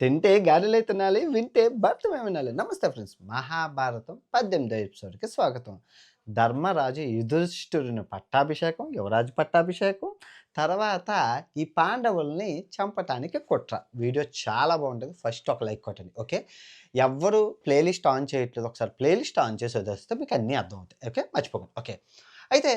తింటే గారెలే తినాలి వింటే భర్తమే వినాలి. నమస్తే ఫ్రెండ్స్ మహాభారతం పద్దెనిమిదో ఎపిసోడ్కి స్వాగతం. ధర్మరాజు యుధిష్ఠురుని పట్టాభిషేకం యువరాజు పట్టాభిషేకం తర్వాత ఈ పాండవుల్ని చంపటానికి కుట్ర. వీడియో చాలా బాగుంటుంది ఫస్ట్ ఒక లైక్ కొట్టండి ఓకే? ఎవ్వరు ప్లేలిస్ట్ ఆన్ చేయట్లేదు ఒకసారి ప్లేలిస్ట్ ఆన్ చేసి వదిలేస్తే మీకు అన్నీ అర్థమవుతాయి ఓకే? మర్చిపోకండి ఓకే? అయితే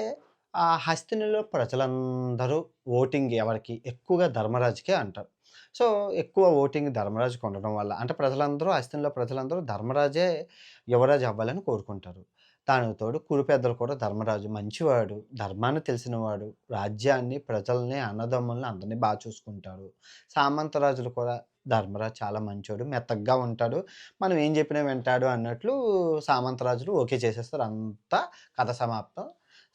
ఆ హస్తినిలో ప్రజలందరూ ఓటింగ్ ఎవరికి? ఎక్కువగా ధర్మరాజుకే అంటారు. సో ఎక్కువ ఓటింగ్ ధర్మరాజుకు ఉండడం వల్ల అంటే ప్రజలందరూ హస్తినిలో ప్రజలందరూ ధర్మరాజే యువరాజు అవ్వాలని కోరుకుంటారు. దానికి తోడు కురు పెద్దలు కూడా ధర్మరాజు మంచివాడు ధర్మాన్ని తెలిసినవాడు రాజ్యాన్ని ప్రజల్ని అన్నదమ్ముల్ని అందరినీ బాగా చూసుకుంటాడు. సామంతరాజులు కూడా ధర్మరాజు చాలా మంచోడు మెత్తగ్గా ఉంటాడు. మనం ఏం చెప్పినా వింటాడు అన్నట్లు సామంతరాజులు ఓకే చేసేస్తారు. అంతా కథ సమాప్తం.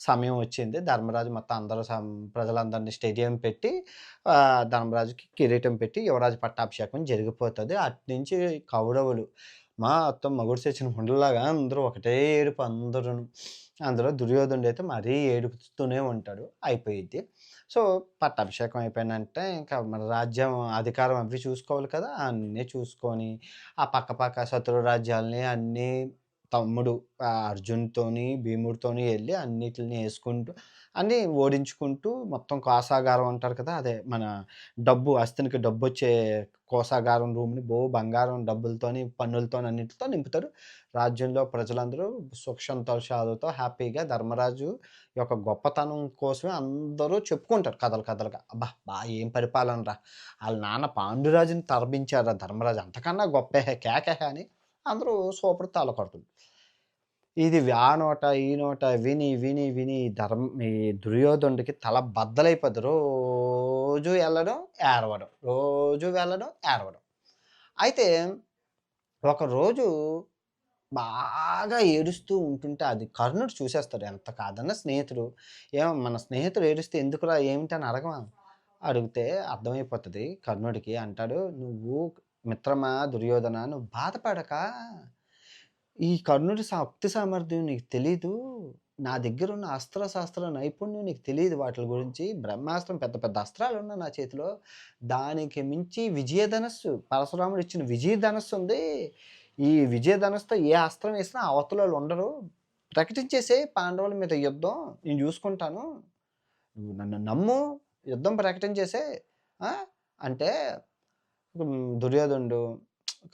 సమయం వచ్చింది. ధర్మరాజు మొత్తం అందరూ సం- ప్రజలందరినీ స్టేడియం పెట్టి ధర్మరాజుకి కిరీటం పెట్టి యువరాజు పట్టాభిషేకం జరిగిపోతుంది. అటు నుంచి కౌరవులు మా మొత్తం మగుడు తెచ్చిన ఉండలాగా అందరూ ఒకటే ఏడుపు అందరూ అందులో దుర్యోధనుడు అయితే మరీ ఏడుపుతూనే ఉంటాడు. అయిపోయిద్ది. సో పట్టాభిషేకం అయిపోయినంటే ఇంకా మన రాజ్యం అధికారం అవి చూసుకోవాలి కదా. అన్నీ చూసుకొని ఆ పక్క పక్క శత్రు రాజ్యాలని అన్నీ తమ్ముడు అర్జున్‌తోని, భీముడితోని వెళ్ళి అన్నిటిని వేసుకుంటూ అన్ని ఓడించుకుంటూ మొత్తం కోసాగారం అంటారు కదా! అదే మన డబ్బు అస్థినికి డబ్బు వచ్చే కోసాగారం రూమ్‌ని బో బంగారం డబ్బులతోని, పన్నులతోని అన్నిటితో నింపుతారు. రాజ్యంలో ప్రజలందరూ సుఖసంతోషాలతో హ్యాపీగా ధర్మరాజు యొక్క గొప్పతనం కోసమే అందరూ చెప్పుకుంటారు కథలు కథలుగా. అబ్బా! బా ఏం పరిపాలనరా! వాళ్ళ నాన్న పాండురాజుని తరబించారా ధర్మరాజు అంతకన్నా గొప్పేహే కేకహే అని అందరూ సూపర్ తాళ కొడుతుంది ఇది ఆ నోట, ఈ నోట విని, విని, విని ధర్మ ఈ దుర్యోధనుడికి తల బద్దలైపోద్ది. రోజు వెళ్ళడం ఏరవడం రోజు వెళ్ళడం, ఏరవడం అయితే ఒకరోజు బాగా ఏడుస్తూ ఉంటుంటే అది కర్ణుడు చూసేస్తాడు. ఎంత కాదన్న స్నేహితుడు. ఏమో మన స్నేహితుడు ఏడుస్తే ఎందుకురా ఏమిటి అని అడగమా? అడిగితే అర్థమైపోతుంది కర్ణుడికి. అంటాడు, "నువ్వు మిత్రమా దుర్యోధన నువ్వు బాధపడక. ఈ కర్ణుడి శక్తి సామర్థ్యం నీకు తెలీదు. నా దగ్గరున్న అస్త్ర అస్త్రశాస్త్ర నైపుణ్యం నీకు తెలియదు వాటి గురించి. బ్రహ్మాస్త్రం పెద్ద పెద్ద అస్త్రాలున్నాయి నా చేతిలో. దానికి మించి విజయధనస్సు పరశురాముడు ఇచ్చిన విజయధనస్సు ఉంది. ఈ విజయధనస్సుతో ఏ అస్త్రం వేసినా అవతలోళ్ళు ఉండరు. ప్రకటించేసే పాండవుల మీద యుద్ధం. నేను చూసుకుంటాను. నువ్వు నన్ను నమ్ము. యుద్ధం ప్రకటించేసే అంటే దుర్యోధనుడు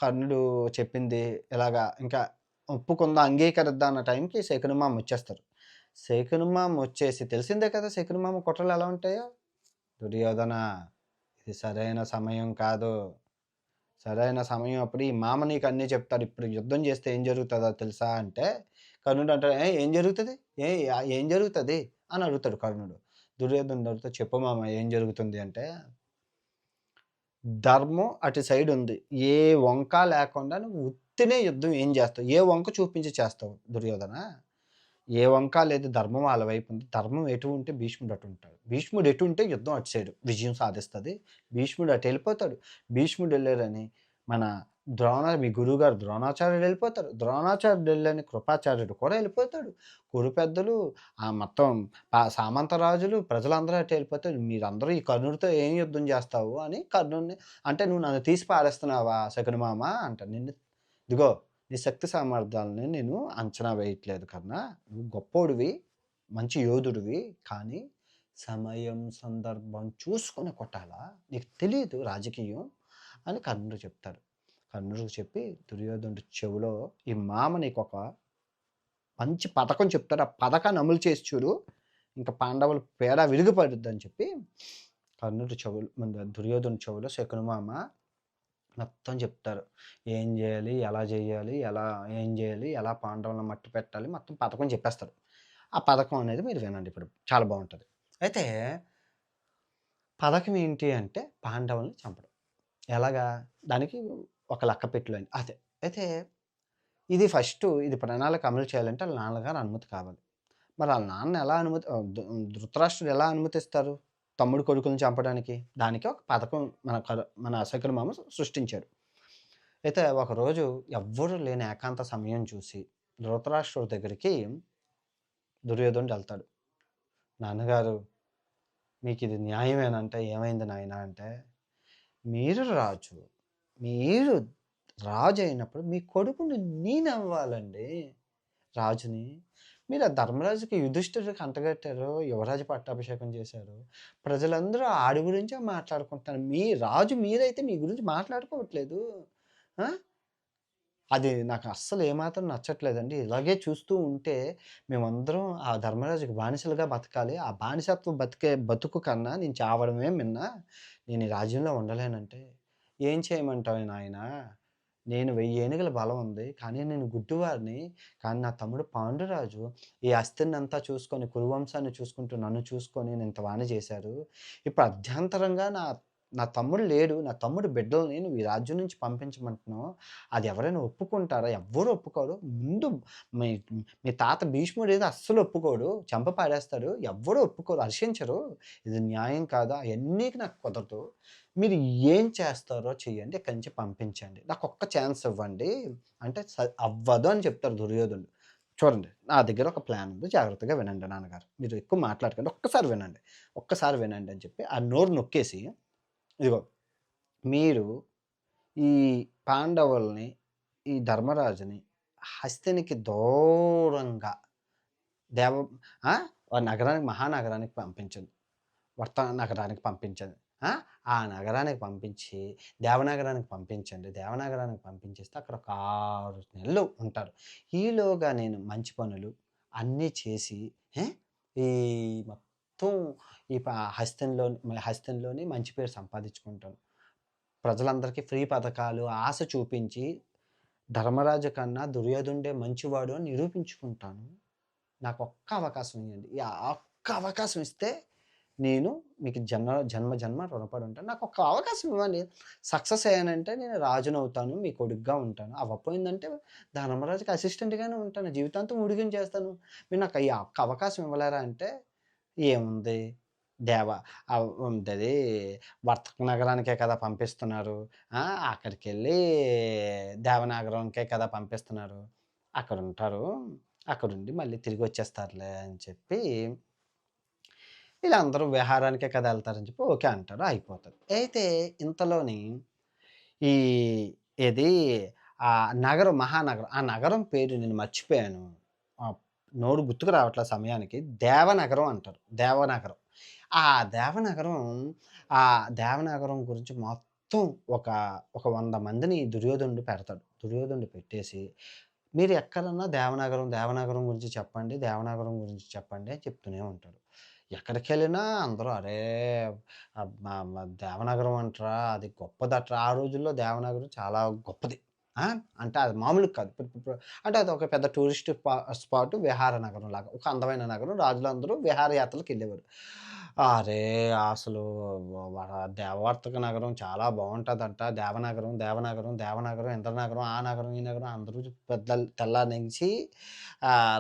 కర్ణుడు చెప్పింది ఇలాగా ఇంకా ఒప్పుకుందా అంగీకరిద్దాం అన్న టైంకి శకునిమామ వచ్చేస్తారు. శకునిమామ వచ్చేసి తెలిసిందే కదా శకునిమామ కుట్రలు ఎలా ఉంటాయో. "దుర్యోధన ఇది సరైన సమయం కాదు. సరైన సమయం అప్పుడు ఈ మామ నీకు అన్నీ చెప్తాడు. ఇప్పుడు యుద్ధం చేస్తే ఏం జరుగుతుందో తెలుసా?" అంటే కర్ణుడు అంటాడు, "ఏ ఏం జరుగుతుంది ఏ ఏం జరుగుతుంది అని అడుగుతాడు కర్ణుడు. దుర్యోధనుడు అడుగుతా "చెప్పు మామ ఏం జరుగుతుంది" అంటే ధర్మం అటు సైడ్ ఉంది. ఏ వంక లేకుండా నువ్వు ఉత్తినే యుద్ధం ఏం చేస్తావు? ఏ వంక చూపించి చేస్తావు దుర్యోధన? ఏ వంక లేదు ధర్మం వాళ్ళ వైపు ఉంది. ధర్మం ఎటు ఉంటే భీష్ముడు అటు ఉంటాడు. భీష్ముడు ఎటు ఉంటే యుద్ధం అటు సైడు విజయం సాధిస్తుంది భీష్ముడు అటు వెళ్ళిపోతాడు. భీష్ముడు వెళ్ళారని మన ద్రోణ మీ గురువుగారు ద్రోణాచార్యుడు వెళ్ళిపోతారు. ద్రోణాచార్యుడు వెళ్ళని కృపాచార్యుడు కూడా వెళ్ళిపోతాడు. గురు పెద్దలు ఆ మొత్తం సామంతరాజులు ప్రజలందరూ అటు వెళ్ళిపోతారు. మీరందరూ ఈ కర్ణుడితో ఏం యుద్ధం చేస్తావు అని కర్ణుడిని అంటే నువ్వు నన్ను తీసి పారేస్తున్నావా శకునిమామ అంట నిన్ను ఇదిగో నీ శక్తి సామర్థ్యాలని నేను అంచనా వేయట్లేదు కన్నా నువ్వు గొప్పోడివి. మంచి యోధుడివి. కానీ సమయం, సందర్భం చూసుకొని కొట్టాలా? నీకు తెలియదు రాజకీయం అని కర్ణుడు చెప్తాడు. కర్ణుడికి చెప్పి దుర్యోధనుడి చెవిలో ఈ మామ నీకొక మంచి పథకం చెప్తాడు. ఆ పథకాన్ని అమలు చేసి చూడు. ఇంకా పాండవుల పేడ విరిగిపడుద్దని చెప్పి కర్ణుడు చెవులు దుర్యోధను చెవులో శకునుమామ మొత్తం చెప్తారు. ఏం చేయాలి? ఎలా చేయాలి? ఎలా ఏం చేయాలి? ఎలా పాండవులను మట్టి పెట్టాలి? మొత్తం పథకం చెప్పేస్తారు ఆ పథకం అనేది మీరు వినండి ఇప్పుడు. చాలా బాగుంటుంది అయితే పథకం ఏంటి అంటే పాండవుల్ని చంపడం. ఎలాగా? దానికి ఒక లక్కపెట్టెలో అదే. అయితే ఇది ఫస్ట్ ఇది ప్రణాళిక అమలు చేయాలంటే వాళ్ళ నాన్నగారు అనుమతి కావాలి. మరి వాళ్ళ నాన్న ఎలా అనుమతి ధృతరాష్ట్రుడు ఎలా అనుమతిస్తారు? తమ్ముడు కొడుకుల్ని చంపడానికి? దానికి ఒక పథకం మన మన మన మామ సృష్టించాడు. అయితే ఒకరోజు ఎవ్వరు లేని ఏకాంత సమయం చూసి ధృతరాష్ట్రుడి దగ్గరికి దుర్యోధనుడు వెళ్తాడు. నాన్నగారు మీకు ఇది న్యాయమేనంటే "ఏమైంది నాయనా" అంటే, "మీరు రాజు. మీరు రాజు అయినప్పుడు మీ కొడుకుని నేనవ్వాలండి రాజుని. మీరు ఆ ధర్మరాజుకి యుధిష్ఠిరుడికి అంటగట్టారు. యువరాజు పట్టాభిషేకం చేశారు. ప్రజలందరూ ఆడి గురించే మాట్లాడుకుంటున్నారు. మీ రాజు మీరైతే మీ గురించి మాట్లాడుకోవట్లేదు. అది నాకు అస్సలు ఏమాత్రం నచ్చట్లేదండి. ఇలాగే చూస్తూ ఉంటే మేమందరం ఆ ధర్మరాజుకి బానిసలుగా బతకాలి. ఆ బానిసత్వం బతికే బతుకు కన్నా నేను చావడమే మిన్న. నేను ఈ రాజ్యంలో ఉండలేనంటే, ఏం చేయమంటావు నాయనా? నేను వెయ్యి ఏనుగుల బలం ఉంది. కానీ నేను గుడ్డివారిని కానీ నా తమ్ముడు పాండురాజు ఈ అస్థినంతా చూసుకొని, కురువంశాన్ని చూసుకుంటూ నన్ను చూసుకొని ఇంత వాణి చేశారు. ఇప్పుడు అర్ధాంతరంగా నా నా తమ్ముడు లేడు. నా తమ్ముడు బిడ్డల్ని నువ్వు ఈ రాజ్యం నుంచి పంపించమంటున్నావు. అది ఎవరైనా ఒప్పుకుంటారా? ఎవ్వరు ఒప్పుకోరు. ముందు మీ మీ తాత భీష్ముడైతే అస్సలు ఒప్పుకోడు. చంప పాడేస్తాడు. ఎవ్వరు ఒప్పుకోరు. హర్షించరు. ఇది న్యాయం కాదా? అవన్నీ నాకు కుదరదు. మీరు ఏం చేస్తారో చేయండి ఇక్కడి నుంచి పంపించండి. నాకు ఒక్క ఛాన్స్ ఇవ్వండి. అంటే అవ్వదు అని చెప్తారు దుర్యోధనుడు. చూడండి నా దగ్గర ఒక ప్లాన్ ఉంది. జాగ్రత్తగా వినండి నాన్నగారు. మీరు ఎక్కువ మాట్లాడకండి. ఒక్కసారి వినండి. ఒక్కసారి వినండి అని చెప్పి ఆ నోరు నొక్కేసి ఇదిగో మీరు ఈ పాండవుల్ని, ఈ ధర్మరాజుని హస్తినికి దూరంగా దేవ ఆ! నగరానికి మహానగరానికి పంపించండి. వర్త నగరానికి పంపించండి. ఆ! నగరానికి పంపించి దేవనగరానికి పంపించండి. దేవనగరానికి పంపించేస్తే అక్కడ ఒక ఆరు నెలలు ఉంటారు. ఈలోగా నేను మంచి పనులు అన్నీ చేసి ఈ మొత్తం ఈ ప హస్తంలోని మంచి పేరు సంపాదించుకుంటాను. ప్రజలందరికీ ఫ్రీ పథకాలు ఆశ చూపించి ధర్మరాజు కన్నా దుర్యోధుండే మంచివాడు అని నిరూపించుకుంటాను. నాకు ఒక్క అవకాశం ఇవ్వండి ఈ ఒక్క అవకాశం ఇస్తే నేను మీకు జన్మ జన్మ జన్మ రుణపడి ఉంటాను. నాకు ఒక్క అవకాశం ఇవ్వండి. సక్సెస్ అయ్యానంటే నేను రాజునవుతాను. మీ కొడుకుగా ఉంటాను. అవ్వకపోయిందంటే ధర్మరాజుకి అసిస్టెంట్‌గానే ఉంటాను. జీవితాంతం ఊడిగం చేస్తాను. మీరు నాకు ఈ ఒక్క అవకాశం ఇవ్వలేరా అంటే ఏముంది దేవ అది వర్తక నగరానికే కదా పంపిస్తున్నారు. అక్కడికి వెళ్ళి దేవనాగరంకే కదా పంపిస్తున్నారు. అక్కడ ఉంటారు అక్కడుండి మళ్ళీ తిరిగి వచ్చేస్తారులే అని చెప్పి వీళ్ళందరూ విహారానికే కదా వెళ్తారని చెప్పి ఓకే అంటారు. అయిపోతారు అయితే ఇంతలోని ఈ ఏది ఆ నగరం మహానగరం. ఆ నగరం పేరు నేను మర్చిపోయాను. నోరు గుర్తుకు రావట్లే సమయానికి. దేవనగరం అంటారు. దేవనగరం. ఆ దేవనగరం ఆ దేవనగరం గురించి మొత్తం ఒక ఒక వంద మందిని దుర్యోధనుడు పెడతాడు. దుర్యోధనుడు పెట్టేసి మీరు ఎక్కడన్నా దేవనగరం, దేవనగరం గురించి చెప్పండి. దేవనగరం గురించి చెప్పండి అని చెప్తూనే ఉంటాడు. ఎక్కడికెళ్ళినా అందరూ అరే! దేవనగరం అంటరా అది గొప్పదట్రా. ఆ రోజుల్లో దేవనగరం చాలా గొప్పది. అంటే అది మామూలుగా కాదు. అంటే అది ఒక పెద్ద టూరిస్ట్ స్పాట్ విహార నగరం లాగా. ఒక అందమైన నగరం. రాజులందరూ విహారయాత్రలకు వెళ్ళేవారు అరే! అసలు వ దేవవర్తక నగరం చాలా బాగుంటుందంట దేవనగరం, దేవనగరం, దేవనగరం, ఇంద్రనగరం, ఆ నగరం, ఈ నగరం అందరూ పెద్ద తెల్లారి నుంచి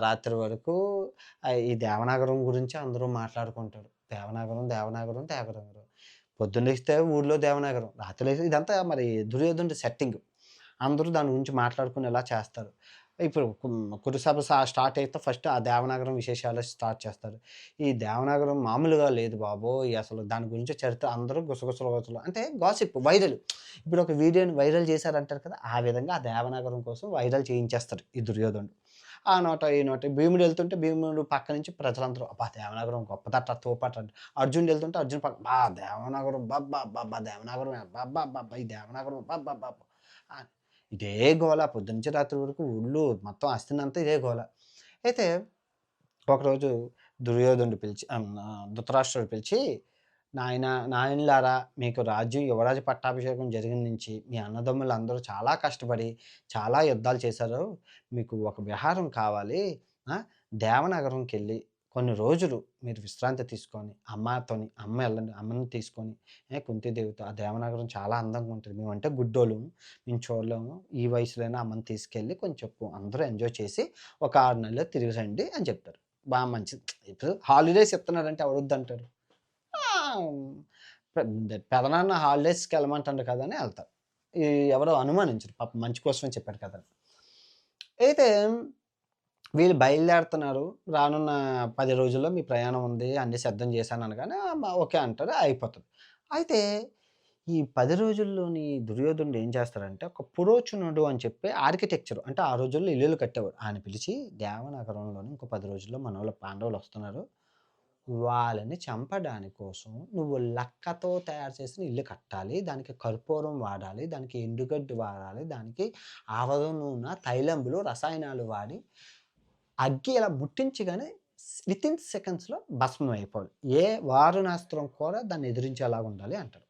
రాత్రి వరకు ఈ దేవనగరం గురించి అందరూ మాట్లాడుకుంటారు. దేవనగరం, దేవనగరం, దేవనగరం. పొద్దున్నేస్తే ఊళ్ళో దేవనగరం. రాత్రి ఇదంతా మరి దుర్యోధనుడి సెట్టింగ్. అందరూ దాని గురించి మాట్లాడుకునేలా చేస్తారు. ఇప్పుడు కుం కురుసభ స స్టార్ట్ అయితే ఫస్ట్ ఆ దేవనగరం విశేషాలు స్టార్ట్ చేస్తారు. ఈ దేవనగరం మామూలుగా లేదు బాబో అసలు దాని గురించి చరిత్ర అందరూ గుసగుసలు గుసలు అంటే గాసిప్ వైరల్. ఇప్పుడు ఒక వీడియోని వైరల్ చేశారంటారు కదా! ఆ విధంగా ఆ దేవనగరం కోసం వైరల్ చేయించేస్తారు ఈ దుర్యోధనుడు. ఆ నోట, ఈ నోట భీముడు వెళ్తుంటే భీముడు పక్క నుంచి ప్రజలందరూ అబ్బా! దేవనగరం గొప్పదట, తోపట. అర్జునుడు వెళ్తుంటే అర్జున్ పక్క అబ్బా! దేవనగరం అబ్బబ్బబ్బబ్బా! దేవనగరం అబ్బబ్బబ్బబ్బా! ఈ దేవనగరం అబ్బబ్బబ్బబ్బా! ఆ! ఇదే గోల పొద్దునుంచి రాత్రి వరకు ఊళ్ళు మొత్తం అస్తినంతా ఇదే గోల. అయితే ఒకరోజు దుర్యోధనుడు పిలిచి ధృతరాష్ట్రుడు పిలిచి నాయన నాయనలారా మీకు రాజ్యం యువరాజు పట్టాభిషేకం జరిగిన నుంచి మీ అన్నదమ్ములు అందరూ చాలా కష్టపడి చాలా యుద్ధాలు చేశారు. మీకు ఒక విహారం కావాలి. దేవనగరంకి దేవనగరంకెళ్ళి కొన్ని రోజులు మీరు విశ్రాంతి తీసుకొని అమ్మతోని అమ్మ వెళ్ళండి అమ్మని తీసుకొని ఏ కుంతీదేవితో ఆ దేవనగరం చాలా అందంగా ఉంటుంది మేమంటే గుడ్డోళ్ళము మేము చూడలేము. ఈ వయసులోనే అమ్మని తీసుకెళ్ళి కొంచెం అందరూ ఎంజాయ్ చేసి ఒక ఆరు నెలలు తిరిగి రండి అని చెప్తారు. బాగా మంచిది. ఇప్పుడు హాలిడేస్ ఇస్తున్నారంటే ఎవరొద్దు అంటారు పెద్ద పెదనాన్న హాలిడేస్‌కెళ్ళమంటాడు కదా! అని వెళ్తారు ఎవరో అనుమానించరు. పాపం మంచి కోసమని చెప్పాడు కదా! అయితే వీళ్ళు బయలుదేరుతున్నారు. రానున్న పది రోజుల్లో మీ ప్రయాణం ఉంది. అన్ని సిద్ధం చేశాను అనగానే ఓకే అంటారు. అయిపోతుంది అయితే ఈ పది రోజుల్లోని దుర్యోధనుడు ఏం చేస్తారంటే ఒక పురోచనుడు అని చెప్పి ఆర్కిటెక్చర్ అంటే ఆ రోజుల్లో ఇల్లులు కట్టేవాడు. ఆయన పిలిచి దేవనగరంలోని ఇంకో పది రోజుల్లో మన వాళ్ళ పాండవులు వస్తున్నారు వాళ్ళని చంపడానికి కోసం నువ్వు లక్కతో తయారు చేసిన ఇల్లు కట్టాలి. దానికి కర్పూరం వాడాలి. దానికి ఎండుగడ్డి వాడాలి. దానికి ఆవద నూనె, తైలంబులు, రసాయనాలు వాడి అగ్గి ఇలా ముట్టించగానే విత్ వితిన్ సెకండ్స్‌లో భస్మం అయిపోవాలి. ఏ వారణాస్త్రం కూడా దాన్ని ఎదిరించేలాగా ఉండాలి అంటారు.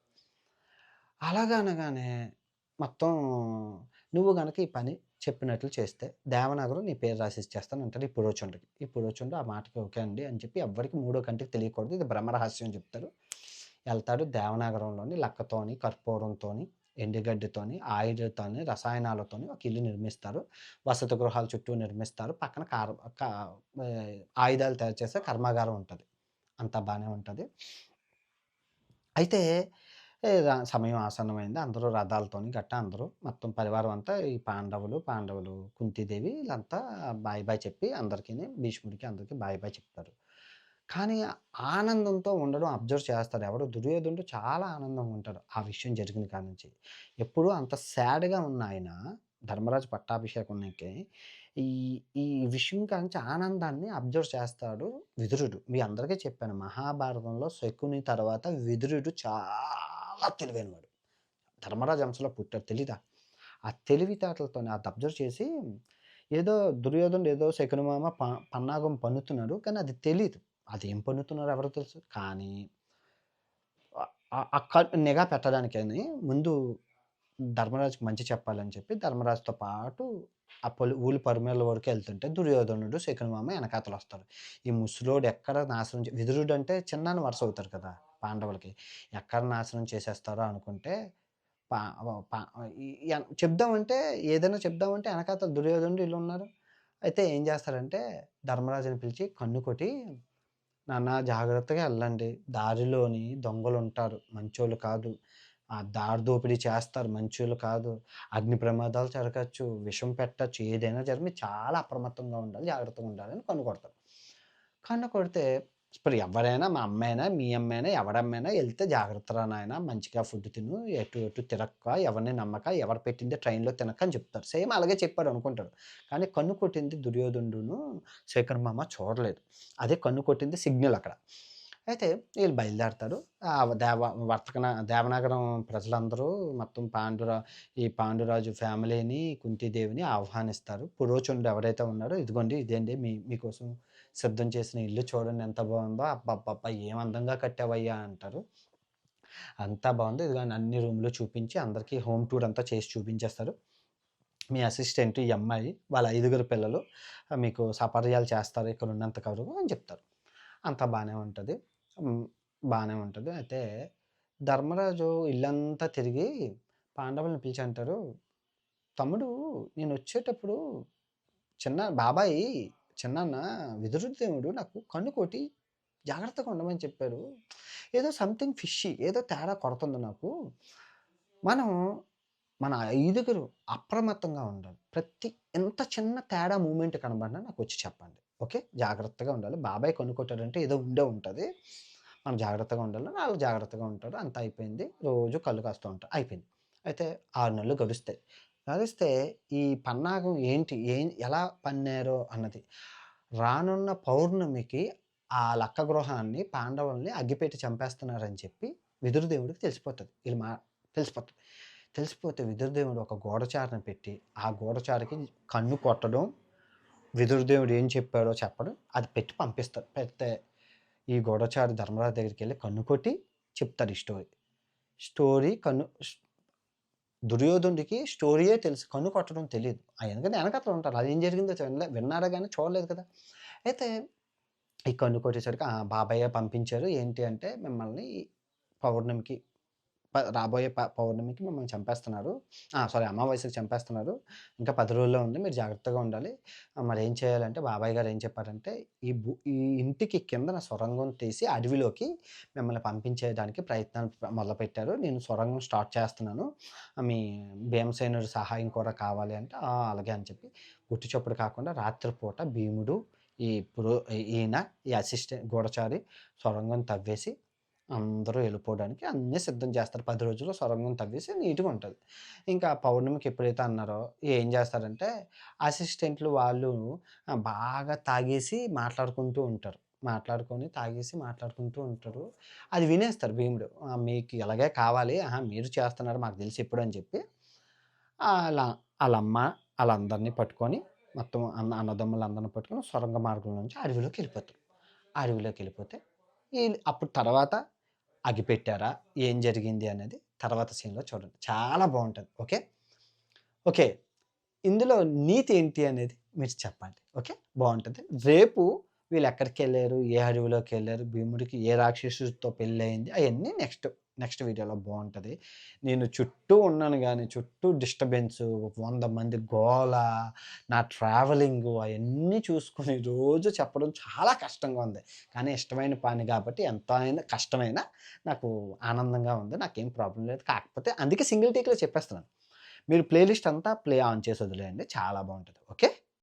అలాగనగానే మొత్తం నువ్వు కనుక ఈ పని చెప్పినట్లు చేస్తే దేవనగరం నీ పేరు రాసిచ్చేస్తాను అంటాడు ఈ పురోచనుడికి. ఈ పురోచనుడు ఆ మాటకి ఓకే అండి అని చెప్పి ఎవ్వరికి మూడో కంటికి తెలియకూడదు. ఇది బ్రహ్మరహస్యం చెప్తారు. వెళ్తాడు దేవనగరంలోని లక్కతోని, కర్పూరంతోని, ఎండుగడ్డితోని, ఆయుధతోని, రసాయనాలతోని ఒక ఇల్లు నిర్మిస్తారు. వసతి గృహాల చుట్టూ నిర్మిస్తారు. పక్కన కార్ ఆయుధాలు తయారు చేసే కర్మాగారం ఉంటుంది అంత బాగానే ఉంటుంది అయితే సమయం ఆసన్నమైంది. అందరూ రథాలతోని గట్టా అందరూ మొత్తం పరివారం అంతా ఈ పాండవులు, పాండవులు కుంతిదేవి వీళ్ళంతా బాయ్ బాయ్ చెప్పి అందరికీ భీష్ముడికి అందరికీ బాయ్ బాయ్ చెప్తారు. కానీ ఆనందంతో ఉండడం అబ్జర్వ్ చేస్తాడు. ఎవడు దుర్యోధనుడు చాలా ఆనందంగా ఉంటాడు. ఆ విషయం జరిగిన కాడ నుంచి. ఎప్పుడూ అంత సాడ్‌గా ఉన్న ఆయన ధర్మరాజు పట్టాభిషేకానికి ఈ ఈ విషయం కాడ నుంచి ఆనందాన్ని అబ్జర్వ్ చేస్తాడు విదురుడు. మీ అందరికీ చెప్పాను. మహాభారతంలో శకుని తర్వాత విదురుడు చాలా తెలివైనవాడు. ధర్మరాజు వంశంలో పుట్టాడు తెలీదా? ఆ తెలివితేటలతో అది అబ్జర్వ్ చేసి ఏదో దుర్యోధనుడు ఏదో శకుని మామ ప పన్నాగం పన్నుతున్నాడు. కానీ అది తెలియదు అదేం పన్నుతున్నారో ఎవరో తెలుసు? కానీ అక్క నిఘా పెట్టడానికని ముందు ధర్మరాజుకి మంచి చెప్పాలని చెప్పి ధర్మరాజుతో పాటు ఆ పొలి ఊళ్ళు పరిమళ వరకు వెళ్తుంటే దుర్యోధనుడు, శకునమామ మామ వస్తారు ఈ ముసలోడు ఎక్కడ నాశనం చే విదురుడు అంటే చిన్నాన్న వరుస అవుతారు కదా! పాండవులకి. ఎక్కడ నాశనం చేసేస్తారో అనుకుంటే పా పా చెప్దామంటే ఏదైనా చెప్దామంటే వెనకాతలు దుర్యోధనుడు ఇల్లు ఉన్నారు అయితే ఏం చేస్తారంటే ధర్మరాజుని పిలిచి కన్ను కొట్టి, "నాన్న జాగ్రత్తగా వెళ్ళండి దారిలోని దొంగలు ఉంటారు మంచోళ్ళు కాదు. ఆ దారి దోపిడీ చేస్తారు. మంచోళ్ళు కాదు. అగ్ని ప్రమాదాలు జరగచ్చు. విషం పెట్టచ్చు ఏదైనా జరిగి చాలా అప్రమత్తంగా ఉండాలి. జాగ్రత్తగా ఉండాలి" అని కన్ను కన్ను కొడితే ఇప్పుడు ఎవరైనా మా అమ్మైనా, మీ అమ్మైనా, ఎవడమ్మైనా వెళ్తే "జాగ్రత్తరా నాయనా! మంచిగా ఫుడ్ తిను. ఎటు ఎటు తిరక్క. ఎవరిని నమ్మక. ఎవరు పెట్టింది ట్రైన్‌లో తినక" అని చెప్తారు. సేమ్ అలాగే చెప్పాడు అనుకుంటాడు. కానీ కన్ను కొట్టింది దుర్యోధనుడును, శేఖర్ మామ చూడలేదు. అదే కన్ను కొట్టింది సిగ్నల్ అక్కడ. అయితే వీళ్ళు బయలుదేరతారు. ఆహ్, దేవ వర్తకన దేవనగరం ప్రజలందరూ మొత్తం పాండురా ఈ పాండురాజు ఫ్యామిలీని, కుంతీదేవిని ఆహ్వానిస్తారు. పురోచనుడు ఎవరైతే ఉన్నారో "ఇదిగోండి ఇదేంటి మీ మీకోసం సిద్ధం చేసిన ఇల్లు చూడండి ఎంత బాగుందో అబ్బబ్బబ్బా! ఏం అందంగా కట్టావయ్యా" అంటారు. అంతా బాగుంది ఇది కానీ అన్ని రూమ్‌లు చూపించి అందరికీ హోమ్ టూర్ అంతా చేసి చూపించేస్తారు. మీ అసిస్టెంట్ ఈ అమ్మాయి, వాళ్ళ ఐదుగురు పిల్లలు మీకు సపర్యాలు చేస్తారు ఇక్కడ ఉన్నంత కవరకు అని చెప్తారు. అంతా బాగానే ఉంటుంది బాగానే ఉంటుంది అయితే ధర్మరాజు ఇల్లంతా తిరిగి పాండవులను పిలిచి అంటారు, "తమ్ముడు నేను వచ్చేటప్పుడు చిన్న బాబాయి చిన్నాన్న విదురుదేవుడు నాకు కన్ను కొట్టి జాగ్రత్తగా ఉండమని చెప్పాడు ఏదో సంథింగ్ ఫిష్షీ ఏదో తేడా కొడుతుంది నాకు. మనం మన ఐదుగురు అప్రమత్తంగా ఉండాలి. ప్రతి ఎంత చిన్న తేడా మూమెంట్ కనబడినా వచ్చి చెప్పండి. ఓకే. జాగ్రత్తగా ఉండాలి. బాబాయ్ కన్ను కొట్టాడంటే ఏదో ఉండే ఉంటుంది మనం జాగ్రత్తగా ఉండాలి." వాళ్ళు జాగ్రత్తగా ఉంటారు. అంతా అయిపోయింది. రోజు కళ్ళు కాస్తూ ఉంటారు. అయిపోయింది. అయితే ఆరు నెలలు గడుస్తాయి. గడిస్తే ఈ పన్నాగం ఏంటి? ఏం ఎలా పన్నారో అన్నది. రానున్న పౌర్ణమికి ఆ లక్క గృహాన్ని పాండవుల్ని అగ్గిపెట్టి చంపేస్తున్నారని చెప్పి విదురుదేవుడికి తెలిసిపోతుంది వీళ్ళు మా తెలిసిపోతుంది తెలిసిపోతే విదురుదేవుడు ఒక గూఢచారిని పెట్టి, ఆ గోడచారకి కన్ను కొట్టడం, విదురుదేవుడు ఏం చెప్పాడో చెప్పడం, అది పెట్టి పంపిస్తారు. పెడితే ఈ గోడచారి ధర్మరాజు దగ్గరికి వెళ్ళి కన్ను కొట్టి చెప్తాడు ఈ స్టోరీ. స్టోరీ కన్ను దుర్యోధనుడికి స్టోరీయే తెలుసు. కన్ను కొట్టడం తెలీదు. ఆ ఎందుకంటే ఎనకాతల ఉంటారు. ఏం జరిగిందో వినలే విన్నాడే కానీ చూడలేదు కదా! అయితే ఈ కన్ను కొట్టేసరికి ఆ! పంపించారు. ఏంటి అంటే మిమ్మల్ని పౌర్ణమికి రాబోయే పౌర్ణమికి మిమ్మల్ని చంపేస్తున్నారు. సారీ అమావాస్యకి చంపేస్తున్నారు. ఇంకా పది రోజుల్లో ఉంది. మీరు జాగ్రత్తగా ఉండాలి. మరి ఏం చేయాలంటే బాబాయ్ గారు ఏం చెప్పారంటే ఈ భూ ఈ ఇంటికి కిందన సొరంగం తీసి అడవిలోకి మిమ్మల్ని పంపించేయడానికి ప్రయత్నాలు మొదలుపెట్టారు. నేను సొరంగం స్టార్ట్ చేస్తున్నాను. మీ భీమసేనుడి సహాయం కూడా కావాలి అంటే, అలాగే" అని చెప్పి గుట్టు చప్పుడు కాకుండా రాత్రిపూట భీముడు, ఈ పురో ఈయన, ఈ అసిస్టెంట్ గూఢచారి సొరంగం తవ్వేసి అందరూ వెళ్ళిపోవడానికి అన్నీ సిద్ధం చేస్తారు. పది రోజుల్లో సొరంగం తవ్వేసి నీట్గా ఉంటుంది. ఇంకా పౌర్ణమికి ఎప్పుడైతే అన్నారో ఏం చేస్తారంటే అసిస్టెంట్లు వాళ్ళు బాగా తాగేసి మాట్లాడుకుంటూ ఉంటారు. మాట్లాడుకొని తాగేసి మాట్లాడుకుంటూ ఉంటారు. అది వినేస్తారు భీముడు. మీకు ఎలాగే కావాలి. ఆహా, మీరు చేస్తున్నారు మాకు తెలిసి ఎప్పుడు అని చెప్పి అలా వాళ్ళమ్మ వాళ్ళందరినీ పట్టుకొని మొత్తం అన్న అన్నదమ్ములందరిని పట్టుకొని సొరంగ మార్గం నుంచి అడవిలోకి వెళ్ళిపోతారు. అడవిలోకి వెళ్ళిపోతే అప్పుడు తర్వాత అగిపెట్టారా ఏం జరిగింది అనేది తర్వాత సీన్లో చూడండి. చాలా బాగుంటుంది. ఓకే? ఓకే. ఇందులో నీతి ఏంటి అనేది మీరు చెప్పండి. ఓకే? బాగుంటుంది. రేపు వీళ్ళు ఎక్కడికి వెళ్ళారు ఏ అడవిలోకి వెళ్ళారు భీముడికి ఏ రాక్షసుడితో పెళ్ళి అయింది అవన్నీ నెక్స్ట్. నెక్స్ట్ వీడియోలో బాగుంటుంది. నేను చుట్టూ ఉన్నాను కానీ చుట్టూ డిస్టర్బెన్స్ వంద మంది గోల నా ట్రావెలింగ్ అవన్నీ చూసుకుని రోజు చెప్పడం చాలా కష్టంగా ఉంది. కానీ ఇష్టమైన పని కాబట్టి ఎంత అయినా కష్టమైనా నాకు ఆనందంగా ఉంది. నాకేం ప్రాబ్లం లేదు. కాకపోతే అందుకే సింగిల్ టేక్లో చెప్పేస్తున్నాను. మీరు ప్లేలిస్ట్ అంతా ప్లే ఆన్ చేసి వదిలేయండి. చాలా బాగుంటుంది. ఓకే?